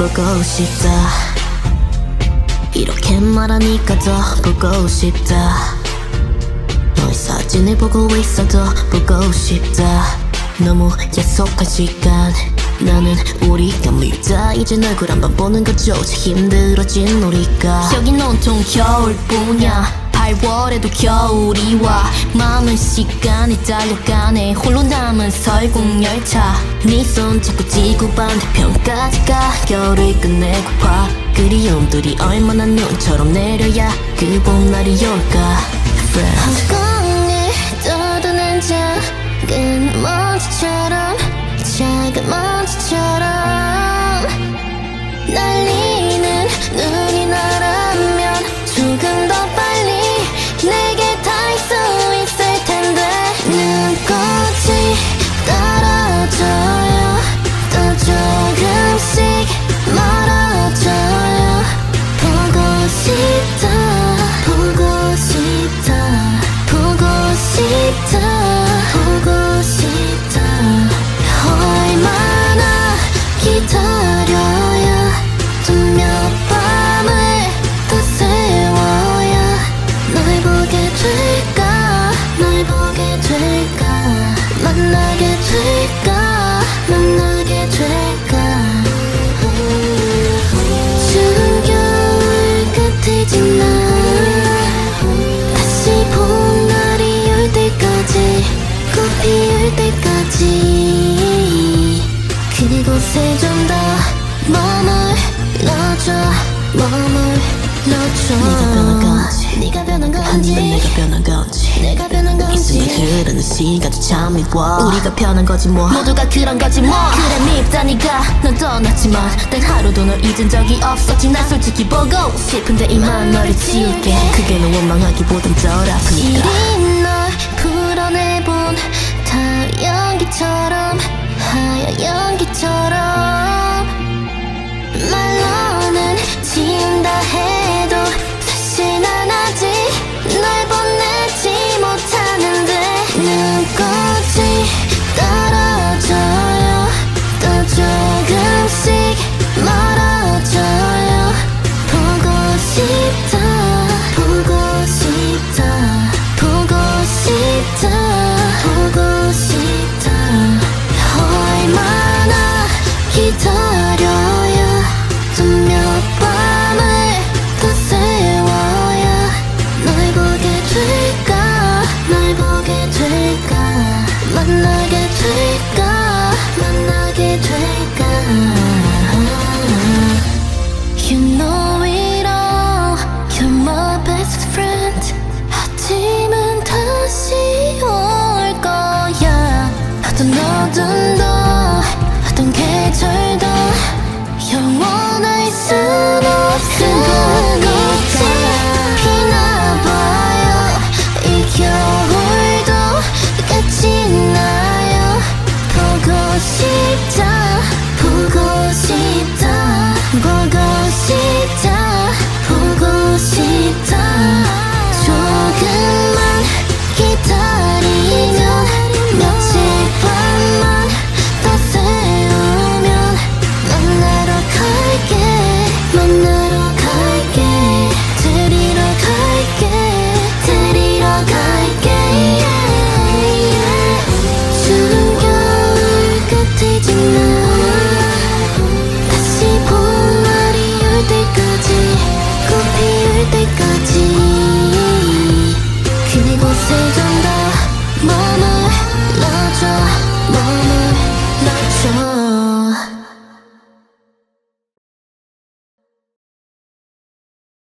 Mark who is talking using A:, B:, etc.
A: 보고 싶다. 이렇게 말하니까 더 보고 싶다. 너의 사진을 보고 있어도 보고 싶다. 너무 약속한 시간. 나는 우리가 밀다 이젠 얼굴 한번 보는 것조차 힘들어진 우리가. 여긴 온통 겨울뿐이야 8월에도 겨울이 와. 마음은 시간이 달려가네. 홀로 남은 설국 열차. 네손 잡고 지구 반대편까지 가. 겨울을 끝내고파 그리움들이 얼마나 눈처럼 내려야 그 봄날이 올까. Friend
B: 허공에 떠도는 작은 먼지처럼 작은 먼지처럼. 날리 그곳에 좀더 머물러줘 머물러줘.
A: 네가 변한 건지.
B: 네가 변한 건지.
A: 아니면 내가 변한 건지.
B: 내가 변한 건지.
A: 흐르는 시간도 참 미워 우리가 변한 거지 뭐.
B: 모두가 그런 거지 뭐. 그래 밉다니까. 넌 떠났지만 단 하루도 널 잊은 적이 없었지. 난 솔직히 보고 싶은데 이만 너를 지울게.
A: 그게 너 원망하기보단 덜 아프니까.
B: 시린 널 풀어내본 어떤 어둠도 어떤 계절도 영원할 순 없으니까 피나봐요. 이 겨울도 끝이 나요. 보고 싶다 보고 싶다 보고 싶다